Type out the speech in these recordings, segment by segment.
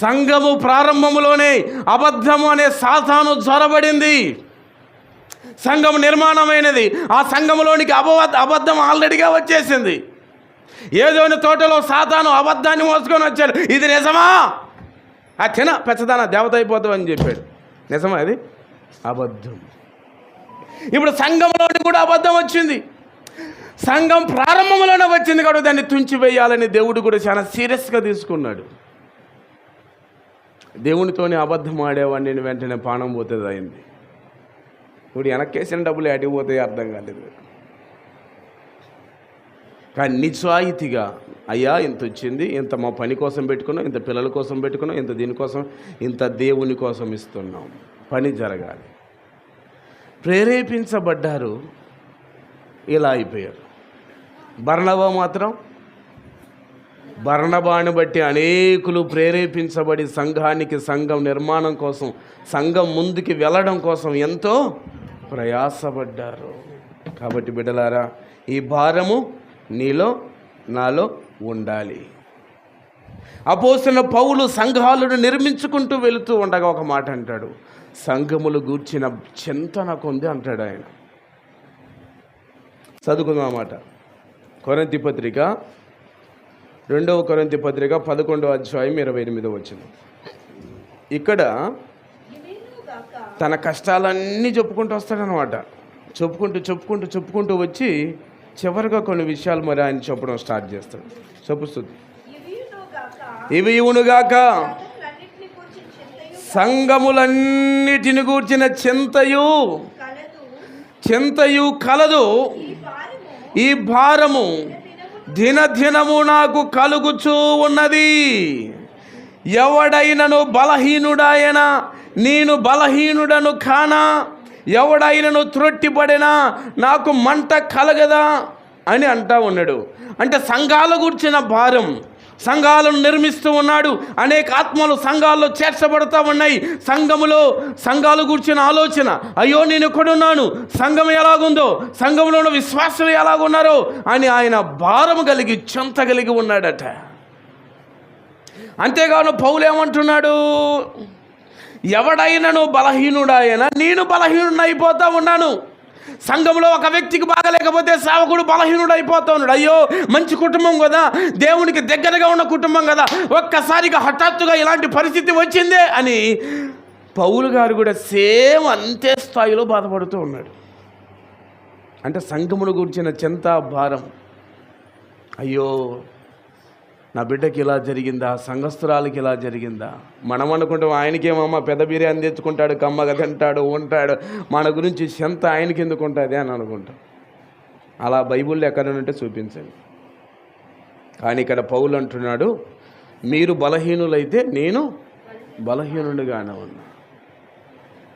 సంఘము ప్రారంభములోనే అబద్ధము అనే సాతాను జ్వరబడింది సంఘం నిర్మాణమైనది. ఆ సంఘములోనికి అబవ అబద్ధం ఆల్రెడీగా వచ్చేసింది. ఏదోని తోటలో సాతాను అబద్ధాన్ని మోసుకొని వచ్చాడు. ఇది నిజమా? ఆ తిన పెచ్చదాన దేవత అయిపోతావు అని చెప్పాడు. నిజమా అది? అబద్ధం. ఇప్పుడు సంఘంలోని కూడా అబద్ధం వచ్చింది. సంఘం ప్రారంభంలోనే వచ్చింది కాబట్టి దాన్ని తుంచివేయాలని దేవుడు కూడా చాలా సీరియస్గా తీసుకున్నాడు. దేవునితోనే అబద్ధం ఆడేవాడిని నేను వెంటనే పానం పోతుంది అయింది. ఇప్పుడు వెనక్కేసిన డబ్బులు ఎటుకు పోతాయి అర్థం కాలేదు. కానీ నిజాయితీగా అయ్యా ఇంత వచ్చింది ఇంత మా పని కోసం పెట్టుకున్నాం ఇంత పిల్లల కోసం పెట్టుకున్నాం ఇంత దీనికోసం ఇంత దేవుని కోసం ఇస్తున్నాం. పని జరగాలి. ప్రేరేపించబడ్డారు ఇలా అయిపోయారు. బర్ణవ మాత్రం బర్ణబాని బట్టి అనేకులు ప్రేరేపించబడి సంఘానికి సంఘం నిర్మాణం కోసం సంఘం ముందుకి వెళ్ళడం కోసం ఎంతో ప్రయాసపడ్డారు. కాబట్టి బిడ్డలారా ఈ భారము నీలో నాలో ఉండాలి. అపోసిన పౌలు సంఘాలను నిర్మించుకుంటూ వెళుతూ ఉండగా ఒక మాట అంటాడు. సంఘములు గూర్చిన చింత నాకు ఉంది అంటాడు ఆయన. చదువుకుందాం అన్నమాట కొరంతి పత్రిక రెండవ కొరింతి పత్రిక పదకొండవ అధ్యాయం ఇరవై ఎనిమిదవ వచ్చిన ఇక్కడ తన కష్టాలన్నీ చెప్పుకుంటూ వస్తాడనమాట. చెప్పుకుంటూ చెప్పుకుంటూ చెప్పుకుంటూ వచ్చి చివరిగా కొన్ని విషయాలు మరి ఆయన చెప్పడం స్టార్ట్ చేస్తాడు. చెప్పుస్తుంది. ఇవి ఇవునుగాక సంఘములన్నిటిని గూర్చిన చింతయు చింతయు కలదు. ఈ భారము దినదినము నాకు కలుగుచూ ఉన్నది. ఎవడైనను బలహీనుడాయనా నేను బలహీనుడను కానా? ఎవడైనను త్రొట్టిపడినా? నాకు మంట కలగదా? అని అంటా ఉన్నాడు. అంటే సంఘాల గురించిన భారం. సంఘాలను నిర్మిస్తూ ఉన్నాడు. అనేక ఆత్మలు సంఘాల్లో చేర్చబడుతూ ఉన్నాయి. సంఘములో సంఘాలు కూర్చున్న ఆలోచన అయ్యో నేను ఎక్కడున్నాను? సంఘం ఎలాగుందో? సంఘంలో ఉన్న విశ్వాసులు ఎలాగున్నారో? అని ఆయన భారం కలిగి చెంత కలిగి ఉన్నాడట. అంతేగాను పౌలు ఏమంటున్నాడు? ఎవడైనను బలహీనుడాయన నేను బలహీనుడు అయిపోతా ఉన్నాను. సంఘంలో ఒక వ్యక్తికి బాగలేకపోతే సేవకుడు బలహీనుడు అయిపోతున్నాడు అయ్యో మంచి కుటుంబం కదా. దేవునికి దగ్గరగా ఉన్న కుటుంబం కదా. ఒక్కసారిగా హఠాత్తుగా ఇలాంటి పరిస్థితి వచ్చిందే అని పౌలు గారు కూడా సేమ్ అంతే స్థాయిలో బాధపడుతూ ఉన్నాడు. అంటే సంఘమును గురించిన చింత భారం అయ్యో నా బిడ్డకి ఇలా జరిగిందా? సంఘస్థురాలకి ఇలా జరిగిందా? మనం అనుకుంటాం ఆయనకేమమ్మా పెద్ద బిర్యానీ తెచ్చుకుంటాడు కమ్మగా తింటాడు ఉంటాడు. మన గురించి చెంత ఆయనకి ఎందుకు ఉంటుంది అని అనుకుంటాం. అలా బైబిల్లో ఎక్కడ ఉంటే చూపించండి. కానీ ఇక్కడ పౌలు అంటున్నాడు మీరు బలహీనులైతే నేను బలహీనుడిగానే ఉన్నా.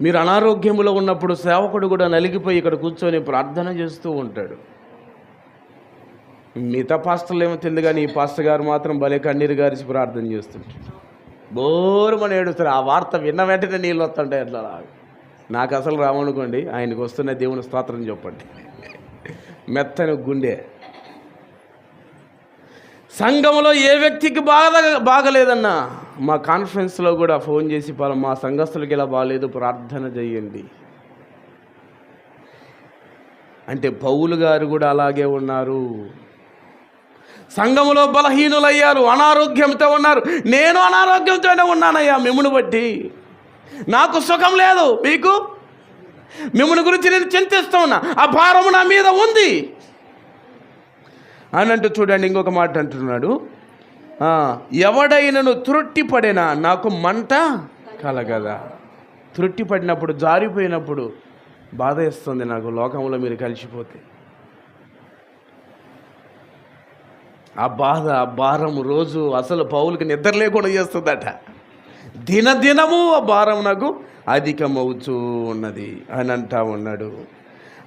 మీరు అనారోగ్యములో ఉన్నప్పుడు సేవకుడు కూడా నలిగిపోయి ఇక్కడ కూర్చొని ప్రార్థన చేస్తూ ఉంటాడు. మిగతా పాస్టర్లు ఏమో తెలియదు కానీ ఈ పాస్టర్ గారు మాత్రం భలే కన్నీరు గారిచి ప్రార్థన చేస్తుంటారు. బోరుమని ఏడుస్తారు. ఆ వార్త విన్న వెంటనే నీళ్ళు వస్తుంటాయి అట్లా నాకు అసలు రామనుకోండి ఆయనకు వస్తున్న దేవుని స్తోత్రం చెప్పండి. మెత్తని గుండె. సంఘంలో ఏ వ్యక్తికి బాగా బాగలేదన్నా మా కాన్ఫరెన్స్లో కూడా ఫోన్ చేసి పలా మా సంఘస్థులకి ఇలా బాగాలేదు ప్రార్థన చేయండి. అంటే పౌలు గారు కూడా అలాగే ఉన్నారు. సంఘములో బలహీనులయ్యారు అనారోగ్యంతో ఉన్నారు. నేను అనారోగ్యంతోనే ఉన్నానయ్యా మిమ్మును బట్టి. నాకు సుఖం లేదు మీకు? మిమ్మల్ని గురించి నేను చింతిస్తూ ఉన్నా ఆ భారము నా మీద ఉంది. అని అంటూ చూడండి ఇంకొక మాట అంటున్నాడు. ఆ, ఎవడైనను త్రొట్టిపడినా నాకు మంట కలగదా? త్రొట్టిపడినప్పుడు జారిపోయినప్పుడు బాధ ఇస్తుంది నాకు లోకంలో మీరు కలిసిపోతే. ఆ బాధ ఆ భారం రోజు అసలు పౌలకి నిద్ర లేకుండా చేస్తుందట. దినదినము ఆ భారం నాకు అధికమవుతూ ఉన్నది అని అంటా ఉన్నాడు.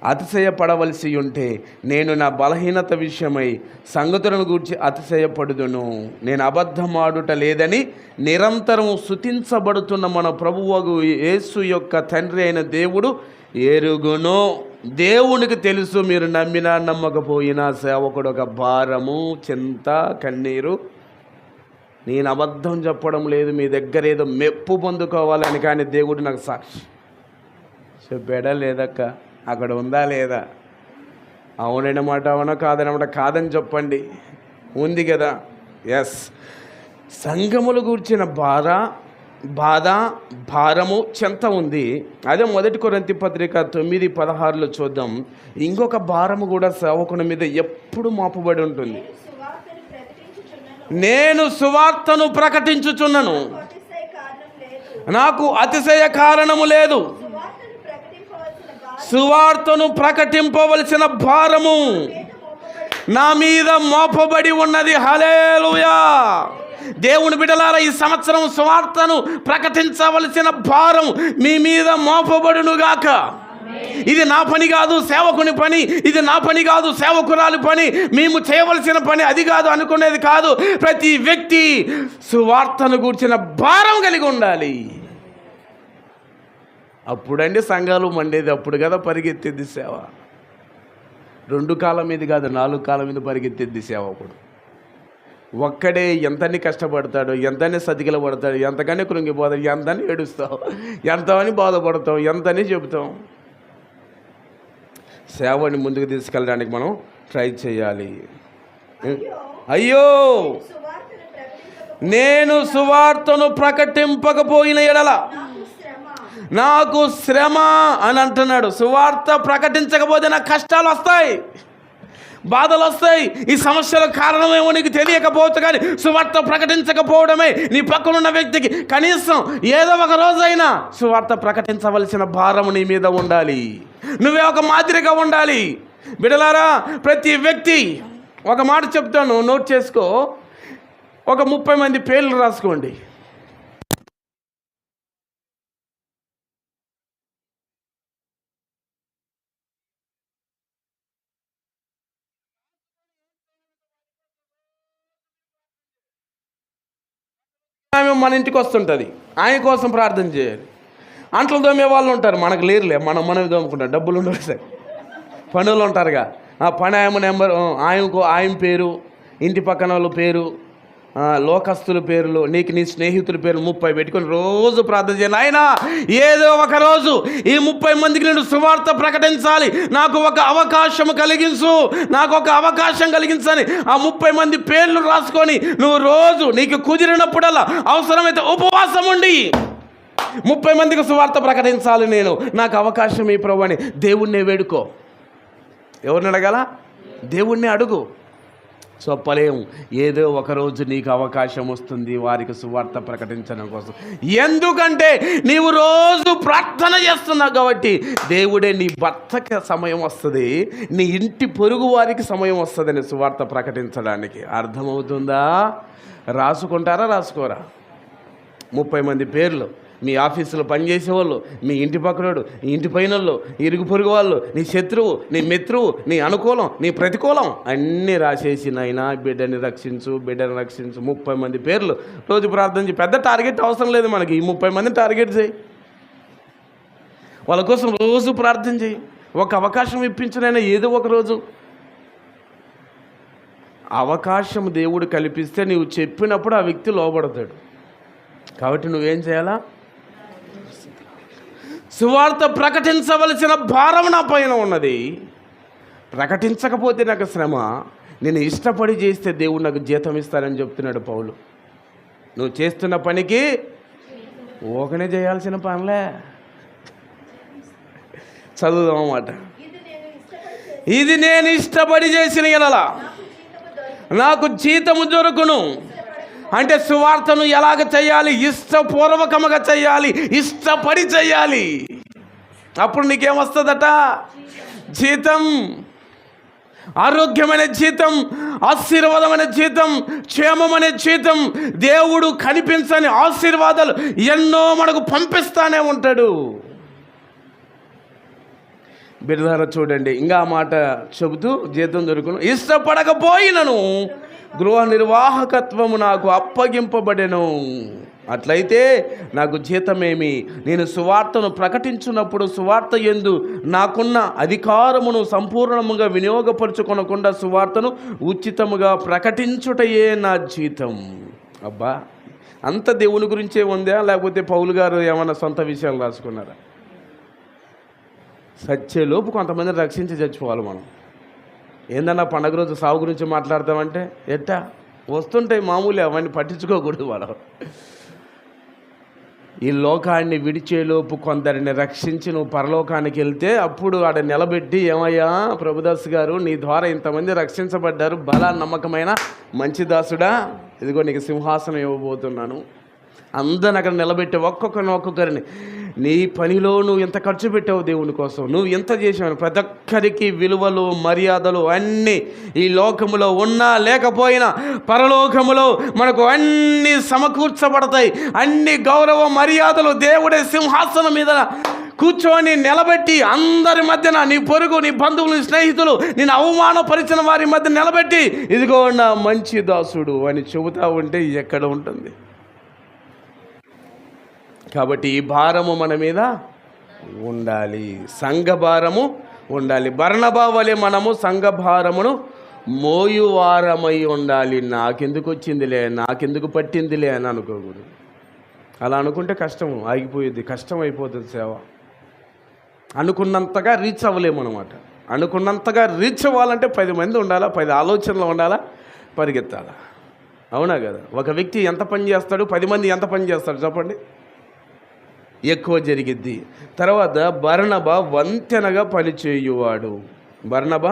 అతిశయపడవలసి ఉంటే నేను నా బలహీనత విషయమై సంగతులను గూర్చి అతిశయపడుదును. నేను అబద్ధమాడుట లేదని నిరంతరం శుతించబడుతున్న మన ప్రభువు యేసు యొక్క తండ్రి అయిన దేవుడు ఎరుగును. దేవునికి తెలుసు మీరు నమ్మినా నమ్మకపోయినా సేవకుడు ఒక భారము చింత కన్నీరు. నేను అబద్ధం చెప్పడం లేదు మీ దగ్గర ఏదో మెప్పు పొందుకోవాలని కానీ దేవుడు నాకు సాక్షి చెప్పాడా లేదక్క? అక్కడ ఉందా లేదా? అవునమాట అవునా కాదనమాట కాదని చెప్పండి. ఉంది కదా? ఎస్ సంఘములు గూర్చిన బాధ బాధ భారము చెంత ఉంది. అదే మొదటి కొరంతి పత్రిక తొమ్మిది పదహారులో చూద్దాం. ఇంకొక భారము కూడా సేవకుని మీద ఎప్పుడు మోపబడి ఉంటుంది. నేను సువార్తను ప్రకటించుచున్నను. నాకు అతిశయ కారణము లేదు. సువార్తను ప్రకటింపవలసిన భారము నా మీద మోపబడి ఉన్నది. హలేలుయా దేవుని బిడలారా ఈ సంవత్సరం స్వార్థను ప్రకటించవలసిన భారం మీ మీద మోపబడునుగాక ఇది నా పని కాదు సేవకుని పని. ఇది నా పని కాదు సేవకురాలి పని. మేము చేయవలసిన పని అది కాదు అనుకునేది కాదు. ప్రతి వ్యక్తి సువార్తను కూర్చిన భారం కలిగి ఉండాలి. అప్పుడండి సంఘాలు మండేది అప్పుడు కదా పరిగెత్తేది సేవ. రెండు కాలం మీద కాదు నాలుగు కాలం మీద పరిగెత్తేది అప్పుడు. ఒక్కడే ఎంతని కష్టపడతాడు ఎంతని సతికిల పడతాడు ఎంతకని కృంగిపోతాడు ఎంతని ఏడుస్తావు ఎంతని బాధపడతాం ఎంతని చెబుతాం సేవని ముందుకు తీసుకెళ్ళడానికి మనం ట్రై చేయాలి. అయ్యో! నేను సువార్తను ప్రకటింపకపోయిన ఎడల నాకు శ్రమ నాకు శ్రమ అని అంటున్నాడు. సువార్త ప్రకటించకపోతే నాకు కష్టాలు వస్తాయి. బాధలు వస్తాయి. ఈ సమస్యల కారణమేమో నీకు తెలియకపోవచ్చు కానీ సువార్త ప్రకటించకపోవడమే నీ పక్కనున్న వ్యక్తికి కనీసం ఏదో ఒక రోజైనా సువార్త ప్రకటించవలసిన భారం నీ మీద ఉండాలి. నువ్వే ఒక మాదిరిగా ఉండాలి. బిడలారా ప్రతి వ్యక్తి ఒక మాట చెప్తాను నోట్ చేసుకో. ఒక ముప్పై మంది పేర్లు రాసుకోండి. ఆమె మన ఇంటికి వస్తుంటుంది. ఆయన కోసం ప్రార్థన చేయాలి. అంటలు తోమే వాళ్ళు ఉంటారు. మనకు లేరులే. మనం మనవి దోముకుంటాం డబ్బులు ఉండవు సరే. పనులు ఉంటారుగా. ఆ పని ఆయన నెంబర్ ఆయనకు ఆయన పేరు ఇంటి పక్కన వాళ్ళ పేరు లోకస్తుల పేర్లు నీకు నీ స్నేహితుల పేర్లు ముప్పై పెట్టుకొని రోజు ప్రార్థన చేయను ఆయన ఏదో ఒక రోజు ఈ ముప్పై మందికి నేను సువార్త ప్రకటించాలి. నాకు ఒక అవకాశం కలిగించు. నాకు ఒక అవకాశం కలిగించని ఆ ముప్పై మంది పేర్లు రాసుకొని నువ్వు రోజు నీకు కుదిరినప్పుడల్లా అవసరమైతే ఉపవాసం ఉండి ముప్పై మందికి సువార్త ప్రకటించాలి నేను. నాకు అవకాశం ఈ ప్రభు అని దేవుణ్ణి వేడుకో. ఎవరిని అడగాల? దేవుణ్ణి అడుగు. చెప్పలేము ఏదో ఒకరోజు నీకు అవకాశం వస్తుంది వారికి సువార్త ప్రకటించడం కోసం. ఎందుకంటే నీవు రోజు ప్రార్థన చేస్తున్నావు కాబట్టి దేవుడే నీ భర్తకి సమయం వస్తుంది నీ ఇంటి పొరుగు వారికి సమయం వస్తుందని సువార్త ప్రకటించడానికి. అర్థమవుతుందా? రాసుకుంటారా రాసుకోరా? ముప్పై మంది పేర్లు. మీ ఆఫీసులో పనిచేసేవాళ్ళు మీ ఇంటి పక్కనోడు నీ ఇంటి పైన ఇరుగు పొరుగు వాళ్ళు నీ శత్రువు నీ మిత్రువు నీ అనుకూలం నీ ప్రతికూలం. అన్నీ రాసేసి నాయనా బిడ్డని రక్షించు బిడ్డని రక్షించు. ముప్పై మంది పేర్లు. రోజు ప్రార్థన చేయి. పెద్ద టార్గెట్ అవసరం లేదు మనకి. ఈ ముప్పై మంది టార్గెట్ చేయి. వాళ్ళ కోసం రోజు ప్రార్థన చేయి. ఒక అవకాశం ఇప్పించినైనా ఏదో ఒక రోజు. అవకాశం దేవుడు కల్పిస్తే నీవు చెప్పినప్పుడు ఆ వ్యక్తి లోబడతాడు. కాబట్టి నువ్వేం చేయాలా? సువార్త ప్రకటించవలసిన భారం నా పైన ఉన్నది. ప్రకటించకపోతే నాకు శ్రమ. నేను ఇష్టపడి చేస్తే దేవుడు నాకు జీతం ఇస్తానని చెప్తున్నాడు పౌలు. నువ్వు చేస్తున్న పనికి ఓకనే చేయాల్సిన పనిలే. చదువుదాం అన్నమాట. ఇది నేను ఇష్టపడి చేసిన ఎడల. నాకు జీతము దొరకును. అంటే సువార్తను ఎలాగ చేయాలి? ఇష్టపూర్వకముగా చేయాలి? ఇష్టపడి చేయాలి? అప్పుడు నీకేమొస్తుందట? జీతం. ఆరోగ్యమైన జీతం ఆశీర్వాదమైన జీతం క్షేమమనే జీతం దేవుడు కనిపించని ఆశీర్వాదాలు ఎన్నో మనకు పంపిస్తానే ఉంటాడు. బిడ్డలారా చూడండి ఇంకా మాట చెబుతూ జీతం దొరుకును. ఇష్టపడకపోయినను గృహ నిర్వాహకత్వము నాకు అప్పగింపబడెను. అట్లయితే నాకు జీతమేమి? నేను సువార్తను ప్రకటించున్నప్పుడు సువార్త ఎందు నాకున్న అధికారమును సంపూర్ణముగా వినియోగపరుచుకొనకుండా సువార్తను ఉచితముగా ప్రకటించుటయే నా జీతం. అబ్బా! అంత దేవుని గురించే ఉందా? లేకపోతే పౌలు గారు ఏమైనా సొంత విషయాలు రాసుకున్నారా? సచ్చేలోపు కొంతమందిని రక్షించి చచ్చిపోవాలి మనం. ఏందన్నా పండగ రోజు సాగు గురించి మాట్లాడతామంటే? ఎట్టా? వస్తుంటాయి మామూలు అవన్నీ పట్టించుకోకూడదు మనం. ఈ లోకాన్ని విడిచేలోపు కొందరిని రక్షించి నువ్వు పరలోకానికి వెళ్తే అప్పుడు ఆడ నిలబెట్టి ఏమయ్యా ప్రభుదాస్ గారు నీ ద్వారా ఇంతమంది రక్షించబడ్డారు బల నమ్మకమైన మంచి దాసుడా? ఇదిగో నీకు సింహాసనం ఇవ్వబోతున్నాను. అందరిని అక్కడ నిలబెట్టి ఒక్కొక్కరిని ఒక్కొక్కరిని నీ పనిలో నువ్వు ఎంత ఖర్చు పెట్టావు దేవుని కోసం? నువ్వు ఎంత చేసావు ప్రతి ఒక్కరికి విలువలు మర్యాదలు అన్నీ ఈ లోకములో ఉన్నా లేకపోయినా పరలోకములో మనకు అన్నీ సమకూర్చబడతాయి. అన్ని గౌరవ మర్యాదలు దేవుడే సింహాసనం మీద కూర్చొని నిలబెట్టి అందరి మధ్యన నీ పొరుగు నీ బంధువులు నీ స్నేహితులు నేను అవమానపరిచిన వారి మధ్య నిలబెట్టి ఇదిగో నా మంచి దాసుడు అని చెబుతా ఉంటే ఎక్కడ ఉంటుంది? కాబట్టి ఈ భారము మన మీద ఉండాలి. సంఘ భారము ఉండాలి. భరణభావలే మనము సంఘ భారమును మోయువారమై ఉండాలి. నాకెందుకు వచ్చిందిలే? నాకెందుకు పట్టిందిలే అని అనుకోకూడదు. అలా అనుకుంటే కష్టం ఆగిపోయేది. కష్టం అయిపోతుంది సేవ. అనుకున్నంతగా రీచ్ అవ్వలేము అనమాట అనుకున్నంతగా రీచ్ అవ్వాలంటే పది మంది ఉండాలా? పది ఆలోచనలు ఉండాలా? పరిగెత్తాలా? అవునా కదా? ఒక వ్యక్తి ఎంత పని చేస్తాడు? పది మంది ఎంత పని చేస్తాడు చెప్పండి. ఎక్కువ జరిగిద్ది. తర్వాత బర్ణబ వంతెనగా పనిచేయువాడు. బర్ణబ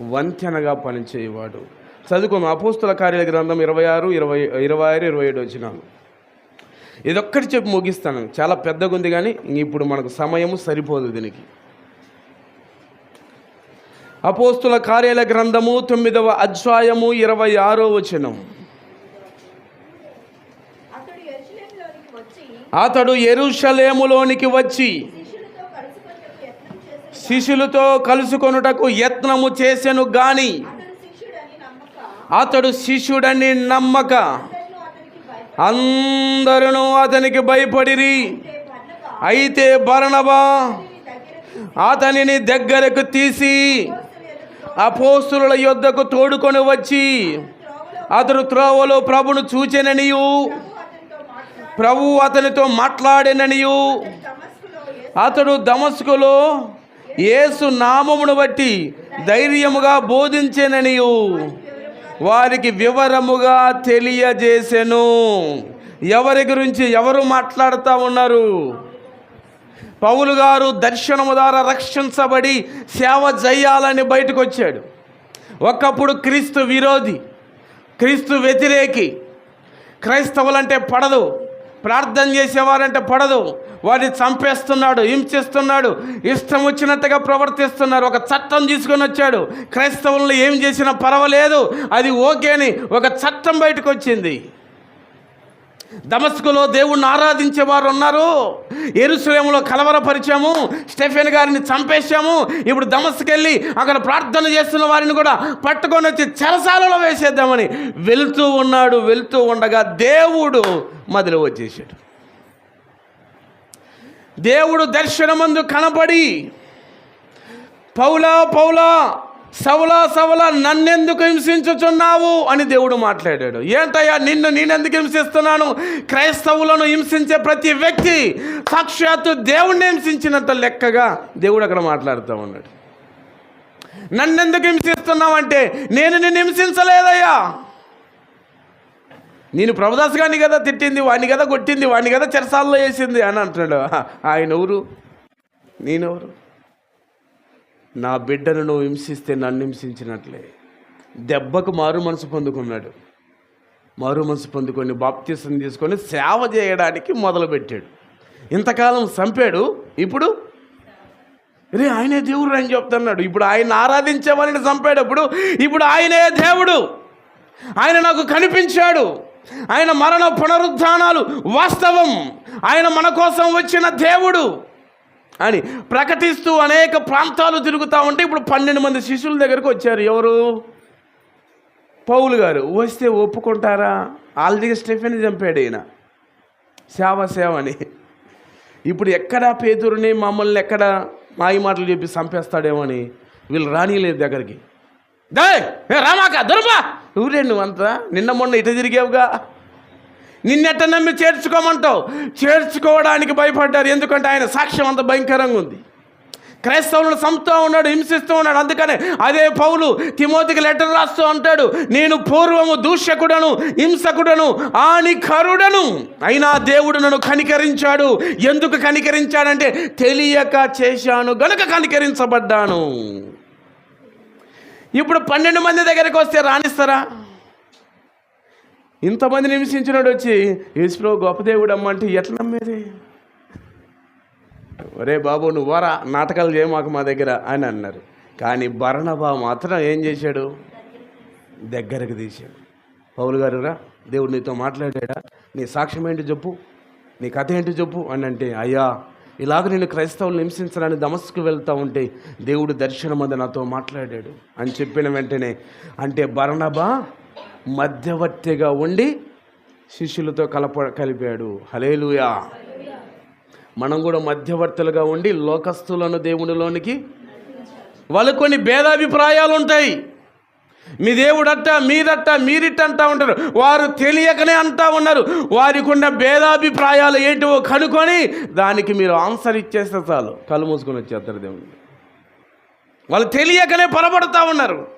వంతెనగా పనిచేయువాడు. చదువుకున్నాం అపోస్తుల కార్యాల గ్రంథం ఇరవై ఆరు ఇరవై ఇరవై ఆరు ఇరవై ఏడు వచ్చినాను ఇదొక్కటి చెప్పి ముగిస్తాను. చాలా పెద్దగా ఉంది కానీ ఇప్పుడు మనకు సమయము సరిపోదు దీనికి. అపోస్తుల కార్యాల గ్రంథము తొమ్మిదవ అధ్యాయము ఇరవై ఆరో వచనం అతడు యెరూషలేములోనికి వచ్చి అతడు ఎరుషలేములోనికి వచ్చి శిష్యులతో కలుసుకొనుటకు యత్నము చేసెను గాని అతడు శిష్యుడని నమ్మక అందరూ అతనికి భయపడిరి. అయితే భరణబా అతనిని దగ్గరకు తీసి అపోస్తుల యొద్దకు తోడుకొని వచ్చి అతడు త్రోవలో ప్రభును చూచెననియు. ప్రభు అతనితో మాట్లాడిననియు. అతడు దమస్కులో యేసు నామమును బట్టి ధైర్యముగా బోధించేననియు. వారికి వివరముగా తెలియజేసెను. ఎవరి గురించి ఎవరు మాట్లాడుతూ ఉన్నారు? పౌలు గారు దర్శనము ద్వారా రక్షించబడి సేవ చేయాలని బయటకు వచ్చాడు ఒకప్పుడు క్రీస్తు విరోధి క్రీస్తు వ్యతిరేకి క్రైస్తవులంటే పడదు. ప్రార్థన చేసేవారంటే పడదు. వారిని చంపేస్తున్నాడు హింసిస్తున్నాడు ఇష్టం వచ్చినట్టుగా ప్రవర్తిస్తున్నారు. ఒక చట్టం తీసుకొని వచ్చాడు. క్రైస్తవులను ఏం చేసినా పర్వాలేదు. అది ఓకే అని ఒక చట్టం బయటకు వచ్చింది. దమస్కులో దేవుణ్ణి ఆరాధించే వారు ఉన్నారు. ఎరుసలేములో కలవరపరిచాము. స్టెఫెన్ గారిని చంపేశాము. ఇప్పుడు దమస్కెళ్ళి అక్కడ ప్రార్థన చేస్తున్న వారిని కూడా పట్టుకొని వచ్చి చెరసాలలో వేసేద్దామని వెళ్తూ ఉన్నాడు వెళ్తూ ఉండగా దేవుడు మదిలో వచ్చేసాడు దేవుడు దర్శనమందు కనపడి పౌలా పౌలా సవలా సవలా నన్నెందుకు హింసించుచున్నావు అని దేవుడు మాట్లాడాడు. ఏంటయ్యా నిన్ను నేనెందుకు హింసిస్తున్నాను? క్రైస్తవులను హింసించే ప్రతి వ్యక్తి సాక్షాత్తు దేవుణ్ణి హింసించినంత లెక్కగా దేవుడు అక్కడ మాట్లాడుతూ ఉన్నాడు. నన్నెందుకు హింసిస్తున్నావు అంటే నేను నిన్ను హింసించలేదయ్యా. నేను ప్రభుదాస్ గారిని కదా తిట్టింది వాడిని కదా కొట్టింది వాడిని కదా చెరసాల్లో వేసింది అని అంటున్నాడు. ఆయన ఎవరు? నేనెవరు? నా బిడ్డను నువ్వు హింసిస్తే నన్ను హింసించినట్లే. దెబ్బకు మారు మనసు పొందుకున్నాడు. మారు మనసు పొందుకొని బాప్తీసం తీసుకొని సేవ చేయడానికి మొదలుపెట్టాడు. ఇంతకాలం చంపాడు. ఇప్పుడు? రే ఆయనే దేవుడు అని చెప్తున్నాడు. ఇప్పుడు ఆయన ఆరాధించేవారిని చంపేటప్పుడు ఇప్పుడు ఆయనే దేవుడు. ఆయన నాకు కనిపించాడు. ఆయన మరణ పునరుద్ధానాలు వాస్తవం. ఆయన మన కోసం వచ్చిన దేవుడు. అని ప్రకటిస్తూ అనేక ప్రాంతాలు తిరుగుతూ ఉంటే ఇప్పుడు పన్నెండు మంది శిష్యుల దగ్గరకు వచ్చారు. ఎవరు? పౌలు గారు. వస్తే ఒప్పుకుంటారా? ఆల్రెడీ స్టెఫెన్ చంపాడు ఈయన. సేవ సేవ అని. ఇప్పుడు ఎక్కడా పేదరుని మమ్మల్ని ఎక్కడ మాయి మాటలు చెప్పి చంపేస్తాడేమో అని వీళ్ళు రానిలేదు దగ్గరికి. దే రామాక దొరపా. ఊరే నువ్వంతా. నిన్న మొన్న ఇట తిరిగావుగా. నిన్నెట్ట నమ్మి చేర్చుకోమంటావు. చేర్చుకోవడానికి భయపడ్డారు. ఎందుకంటే ఆయన సాక్ష్యం అంత భయంకరంగా ఉంది. క్రైస్తవులను చంపుతూ ఉన్నాడు హింసిస్తూ ఉన్నాడు. అందుకనే అదే పౌలు తిమోతికి లెటర్ రాస్తూ అంటాడు నేను పూర్వము దూషకుడను హింసకుడను ఆనికరుడను. అయినా దేవుడు నన్ను కనికరించాడు. ఎందుకు కనికరించాడంటే తెలియక చేశాను గనుక కనికరించబడ్డాను. ఇప్పుడు పన్నెండు మంది దగ్గరికి వస్తే రాణిస్తారా? ఇంతమంది నివసించినాడు వచ్చి యేసుప్రో గొప్ప దేవుడు అమ్మంటే ఎట్లా నమ్మేది? ఒరే బాబు నువ్వు నాటకాలు చేయ మాకు మా దగ్గర అని అన్నారు. కానీ భరణబా మాత్రం ఏం చేశాడు? దగ్గరకు తీశాడు. పౌలు గారు రా దేవుడు నీతో మాట్లాడాడా? నీ సాక్ష్యం ఏంటి చెప్పు? నీ కథ ఏంటి చెప్పు? అని అంటే అయ్యా ఇలాగ నేను క్రైస్తవులు హింసించడానికి దమస్కు వెళ్తా ఉంటే దేవుడు దర్శనం అది నాతో మాట్లాడాడు అని చెప్పిన వెంటనే అంటే భరణబా మధ్యవర్తిగా ఉండి శిష్యులతో కలప కలిపాడు. హలేలుయా మనం కూడా మధ్యవర్తులుగా ఉండి లోకస్తులను దేవునిలోనికి వాళ్ళు కొన్ని భేదాభిప్రాయాలు ఉంటాయి మీ దేవుడట్ట మీరట్ట మీరిట్ట అంటా ఉంటారు. వారు తెలియకనే అంటా ఉన్నారు. వారికి ఉన్న భేదాభిప్రాయాలు ఏంటో కనుక్కొని దానికి మీరు ఆన్సర్ ఇచ్చేస్తే చాలు. కళ్ళు మూసుకొని వచ్చేస్తారు దేవుడు వాళ్ళు తెలియకనే పొరపడతా ఉన్నారు.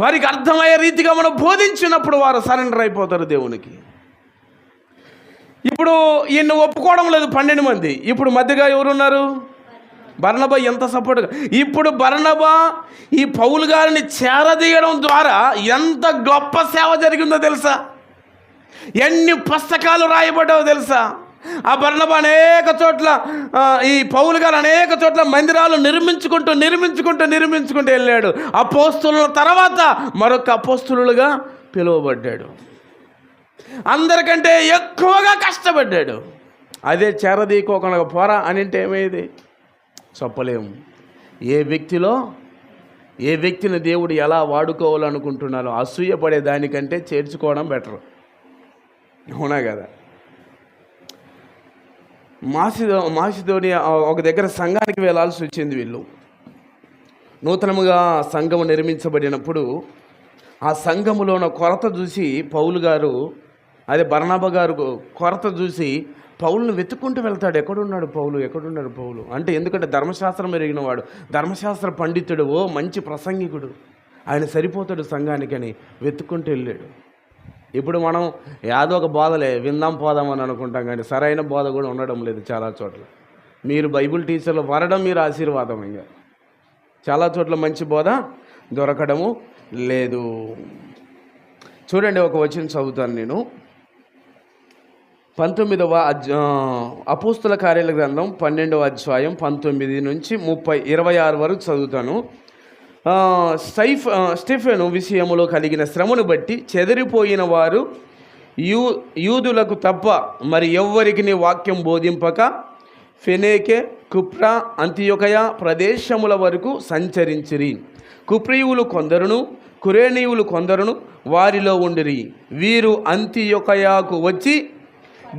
వారికి అర్థమయ్యే రీతిగా మనం బోధించినప్పుడు వారు సరెండర్ అయిపోతారు దేవునికి. ఇప్పుడు ఈయన్ని ఒప్పుకోవడం లేదు పన్నెండు మంది. ఇప్పుడు మధ్యగా ఎవరున్నారు? బర్ణబా ఎంత సపోర్ట్గా ఇప్పుడు బర్ణబా ఈ పౌలు గారిని చేరదీయడం ద్వారా ఎంత గొప్ప సేవ జరిగిందో తెలుసా? ఎన్ని పుస్తకాలు రాయబడ్డావో తెలుసా? ఆ బర్ణబా అనేక చోట్ల ఈ పౌలు గారు అనేక చోట్ల మందిరాలు నిర్మించుకుంటూ నిర్మించుకుంటూ నిర్మించుకుంటూ వెళ్ళాడు. అపోస్తుల తర్వాత మరొక అపోస్తులుగా పిలువబడ్డాడు. అందరికంటే ఎక్కువగా కష్టపడ్డాడు. అదే చేరదీకోకుండా పోరా అని అంటే ఏమైంది? చెప్పలేము. ఏ వ్యక్తిలో ఏ వ్యక్తిని దేవుడు ఎలా వాడుకోవాలనుకుంటున్నారో అసూయపడే దానికంటే చేర్చుకోవడం బెటర్. అవునా కదా? మాసిదో మాసిదోని ఒక దగ్గర సంఘానికి వెళ్ళాల్సి వచ్చింది వీళ్ళు. నూతనముగా సంఘము నిర్మించబడినప్పుడు ఆ సంఘములో ఉన్న కొరత చూసి పౌలు గారు అదే బర్ణాబ గారు కొరత చూసి పౌలను వెతుక్కుంటూ వెళ్తాడు. ఎక్కడున్నాడు పౌలు? ఎక్కడున్నాడు పౌలు? అంటే ఎందుకంటే ధర్మశాస్త్రం ఎరిగిన వాడు ధర్మశాస్త్ర పండితుడు ఓ మంచి ప్రసంగికుడు. ఆయన సరిపోతాడు సంఘానికని వెతుక్కుంటూ వెళ్ళాడు. ఇప్పుడు మనం యాదో ఒక బోధలే విందాం పోదాం అని అనుకుంటాం కానీ సరైన బోధ కూడా ఉండడం లేదు చాలా చోట్ల. మీరు బైబిల్ టీచర్లు వరడం మీరు ఆశీర్వాదం ఇంకా. చాలా చోట్ల మంచి బోధ దొరకడము లేదు. చూడండి ఒక వచ్చిన చదువుతాను నేను. పంతొమ్మిదవ అధ్య అపోస్తుల కార్యాల గ్రంథం పన్నెండవ అధ్యాయం పంతొమ్మిది నుంచి ముప్పై ఇరవై ఆరు వరకు చదువుతాను. సైఫ్ స్టైఫ్ స్టిఫెను విషయములో కలిగిన శ్రమను బట్టి చెదిరిపోయిన వారు యూ యూదులకు తప్ప మరి ఎవ్వరికి వాక్యం బోధింపక ఫెనేకే కుప్రా అంత్యొకయ ప్రదేశముల వరకు సంచరించిరి. కుప్రియువులు కొందరును కురేనీయులు కొందరును వారిలో ఉండిరి. వీరు అంత్యొకయాకు వచ్చి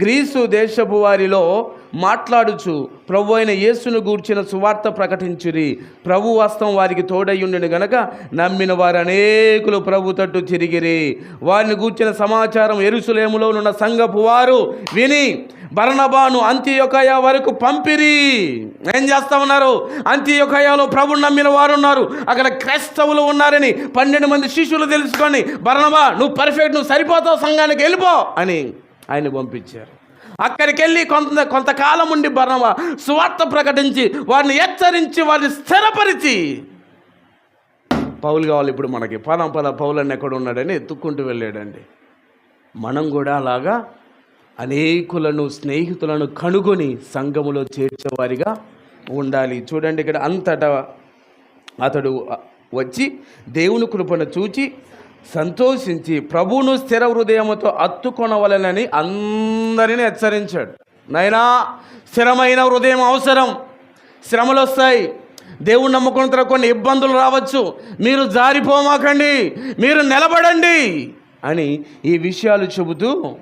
గ్రీసు దేశపు వారిలో మాట్లాడుచు. ప్రభు అయిన యేసును గూర్చిన సువార్త ప్రకటించురి. ప్రభు వాస్తవం వారికి తోడయ్యుండిని గనక నమ్మిన వారు అనేకులు ప్రభు తట్టు తిరిగిరి. వారిని గూర్చిన సమాచారం ఎరుసలేములో ఉన్న సంఘపు వారు విని భరణబాను అంత్యొకయ వరకు పంపిరి. ఏం చేస్తా ఉన్నారు? అంత్యొకయలో ప్రభు నమ్మిన వారు ఉన్నారు. అక్కడ క్రైస్తవులు ఉన్నారని పన్నెండు మంది శిష్యులు తెలుసుకొని భరణబా నువ్వు పర్ఫెక్ట్ నువ్వు సరిపోతావు సంఘానికి వెళ్ళిపో అని ఆయన పంపించారు. అక్కడికి వెళ్ళి కొంత కొంతకాలం ఉండి బర్ణవ సువార్త ప్రకటించి వారిని హెచ్చరించి వారిని స్థిరపరిచి. పౌలు కావాలి ఇప్పుడు మనకి. పదం పద పౌలన్న ఎక్కడ ఉన్నాడని ఎత్తుక్కుంటూ వెళ్ళాడండి. మనం కూడా అలాగా అనేకులను స్నేహితులను కనుగొని సంఘములో చేర్చేవారిగా ఉండాలి. చూడండి ఇక్కడ అంతటా అతడు వచ్చి దేవుని కృపను చూచి సంతోషించి ప్రభువును స్థిర హృదయముతో అత్తుకొనవలనని అందరిని హెచ్చరించాడు. నైనా స్థిరమైన హృదయం అవసరం. శ్రమలు వస్తాయి దేవుడు నమ్ముకున్న తర్వాత కొన్ని ఇబ్బందులు రావచ్చు. మీరు జారిపోమాకండి. మీరు నిలబడండి అని ఈ విషయాలు చెబుతూ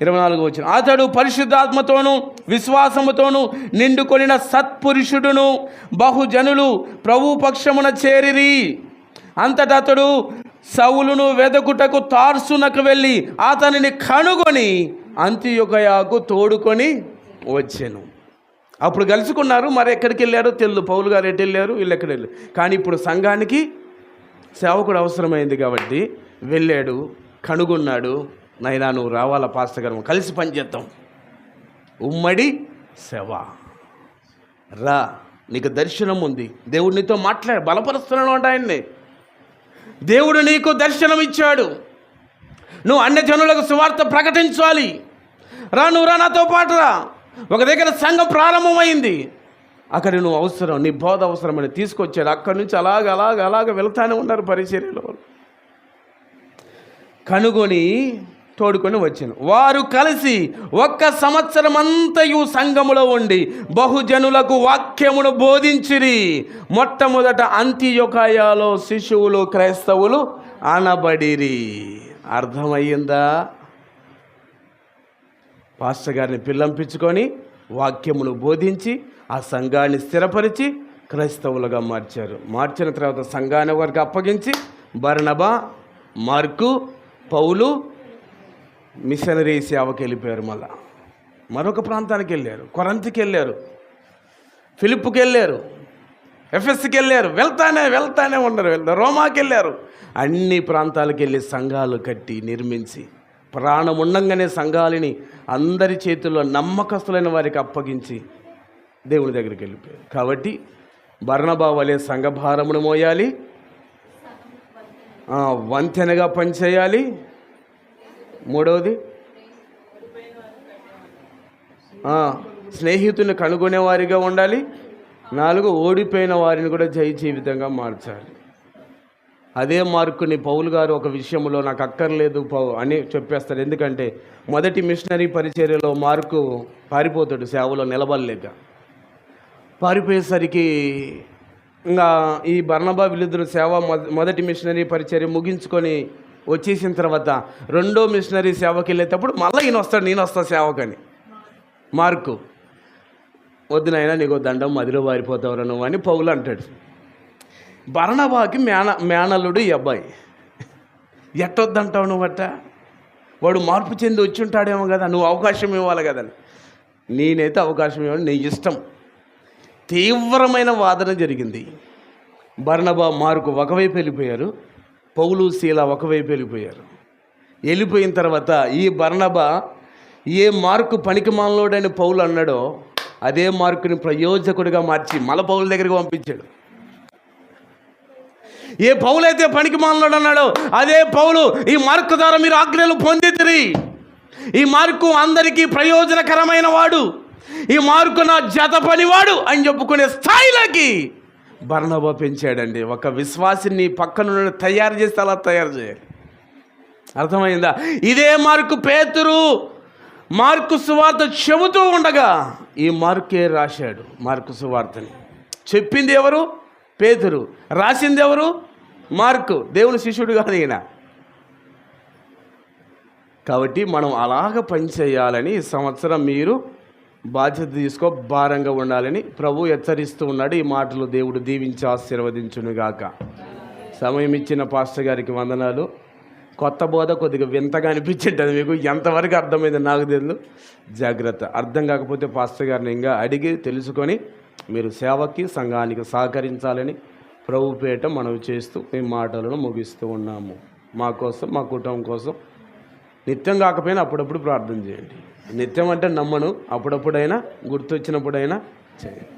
ఇరవై నాలుగు వచ్చిన అతడు పరిశుద్ధాత్మతోను విశ్వాసముతోను నిండుకొనిన సత్పురుషుడును బహుజనులు ప్రభు పక్షమున చేరిరి. అంతటా అతడు సౌలును వెదకుటకు తార్సునకు వెళ్ళి అతనిని కనుగొని అంత్యొకయాకు తోడుకొని వచ్చాను. అప్పుడు కలుసుకున్నారు మరి ఎక్కడికి వెళ్ళారో తెలియదు పౌలు గారు ఎటు వెళ్ళారు వీళ్ళు ఎక్కడ వెళ్ళారు. కానీ ఇప్పుడు సంఘానికి సేవకుడు అవసరమైంది కాబట్టి వెళ్ళాడు కనుగొన్నాడు. నైనా నువ్వు రావాలా పాస్టర్ గారు? కలిసి పనిచేద్దాం ఉమ్మడి సేవ. రా నీకు దర్శనం ఉంది దేవుడు నీతో మాట్లాడు బలపరుస్తున్నాడు అంట ఆయన్ని. దేవుడు నీకు దర్శనం ఇచ్చాడు. నువ్వు అన్ని జనులకు సువార్త ప్రకటించాలి. రా నువ్వు రా నాతో పాటు రా. ఒక దగ్గర సంఘం ప్రారంభమైంది. అక్కడ నువ్వు అవసరం నీ బోధ అవసరమని తీసుకొచ్చాడు. అక్కడి నుంచి అలాగ అలాగ అలాగ వెళ్తానే ఉన్నారు పరిచర్యలో కనుగొని తోడుకొని వచ్చాను వారు కలిసి ఒక్క సంవత్సరం అంతయు సంఘములో ఉండి బహుజనులకు వాక్యమును బోధించిరి. మొట్టమొదట అంత్యొకాయాలో శిశువులు క్రైస్తవులు అనబడిరి అర్థమయ్యిందా? పాస్టర్ గారిని పిల్లంపించుకొని వాక్యమును బోధించి ఆ సంఘాన్ని స్థిరపరిచి క్రైస్తవులుగా మార్చారు. మార్చిన తర్వాత సంఘాన్ని వారికి అప్పగించి బర్నబా మార్కు పౌలు మిషనరీ సేవకి వెళ్ళిపోయారు మళ్ళా. మరొక ప్రాంతానికి వెళ్ళారు. కొరంతికి వెళ్ళారు. ఫిలిప్కి వెళ్ళారు. ఎఫ్ఎస్కి వెళ్ళారు. వెళ్తానే వెళ్తానే ఉన్నారు. వెళ్తారు రోమాకి వెళ్ళారు. అన్ని ప్రాంతాలకు వెళ్ళి సంఘాలు కట్టి నిర్మించి ప్రాణం ఉండంగానే సంఘాలని అందరి చేతుల్లో నమ్మకస్తులైన వారికి అప్పగించి దేవుని దగ్గరికి వెళ్ళిపోయారు. కాబట్టి బర్ణబా వలె సంఘభారమును మోయాలి. వంతెనగా పనిచేయాలి. మూడవది? స్నేహితుని కనుగొనే వారిగా ఉండాలి. నాలుగు ఓడిపోయిన వారిని కూడా జయ జీవితంగా మార్చాలి. అదే మార్కుని పౌలు గారు ఒక విషయంలో నాకు అక్కర్లేదు పౌ అని చెప్పేస్తారు. ఎందుకంటే మొదటి మిషనరీ పరిచర్యలో మార్కు పారిపోతాడు సేవలో నిలబడలేక. పారిపోయేసరికి ఇంకా ఈ బర్ణబా వీళ్ళిద్దరు సేవ మొద- మొదటి మిషనరీ పరిచర్య ముగించుకొని వచ్చేసిన తర్వాత రెండో మిషనరీ సేవకి వెళ్ళేటప్పుడు మళ్ళీ ఈయన వస్తాడు నేను వస్తా సేవకని. మార్కు. వద్దు నాయనా నీకు దండం మదిలో వారిపోతావురా నువ్వు అని పౌలు అంటాడు. భరణబాకి మేన మేనల్లుడు ఈ అబ్బాయి. ఎట్టొద్దంటావు నువ్వట? వాడు మార్పు చెంది వచ్చి ఉంటాడేమో కదా నువ్వు అవకాశం ఇవ్వాలి కదని నేనైతే అవకాశం ఇవ్వాలి నీ ఇష్టం. తీవ్రమైన వాదన జరిగింది. భరణబా మార్కు ఒకవైపు వెళ్ళిపోయారు. పౌలు శీల ఒకవైపు వెళ్ళిపోయారు. వెళ్ళిపోయిన తర్వాత ఈ బర్ణబా ఏ మార్కు పనికిమాలోడని పౌలు అన్నాడో అదే మార్కుని ప్రయోజకుడిగా మార్చి మల పౌల దగ్గరికి పంపించాడు. ఏ పౌలు అయితే పనికి మాలనాడు అన్నాడో అదే పౌలు ఈ మార్కు ద్వారా మీరు ఆజ్ఞలు పొందితిరి. ఈ మార్కు అందరికీ ప్రయోజనకరమైన వాడు. ఈ మార్కు నా జత పనివాడు అని చెప్పుకునే స్థాయిలోకి బర్ణబా పెంచాడండి. ఒక విశ్వాసిని పక్కన తయారు చేస్తే అలా తయారు చేయాలి. అర్థమైందా? ఇదే మార్కు పేతురు మార్కు సువార్త చెబుతూ ఉండగా ఈ మార్కే రాశాడు మార్కు సువార్తని. చెప్పింది ఎవరు? పేతురు. రాసింది ఎవరు? మార్కు. దేవుని శిష్యుడు కాదు ఈయన. కాబట్టి మనం అలాగ పనిచేయాలని ఈ సంవత్సరం మీరు బాధ్యత తీసుకో భారంగా ఉండాలని ప్రభు హెచ్చరిస్తూ ఉన్నాడు. ఈ మాటలు దేవుడు దీవించి ఆశీర్వదించునుగాక. సమయం ఇచ్చిన పాస్టర్ గారికి వందనాలు. కొత్త బోధ కొద్దిగా వింతగా అనిపించింటుంది మీకు. ఎంతవరకు అర్థమైంది నాకు తెలియదు జాగ్రత్త. అర్థం కాకపోతే పాస్టర్ గారిని ఇంకా అడిగి తెలుసుకొని మీరు సేవకి సంఘానికి సహకరించాలని ప్రభుపేట మనవి చేస్తూ ఈ మాటలను ముగిస్తూ ఉన్నాము. మా కోసం మా కుటుంబం కోసం. నిత్యం కాకపోయినా అప్పుడప్పుడు ప్రార్థన చేయండి. నిత్యం అంటే నమ్మను. అప్పుడప్పుడైనా గుర్తొచ్చినప్పుడైనా చేయండి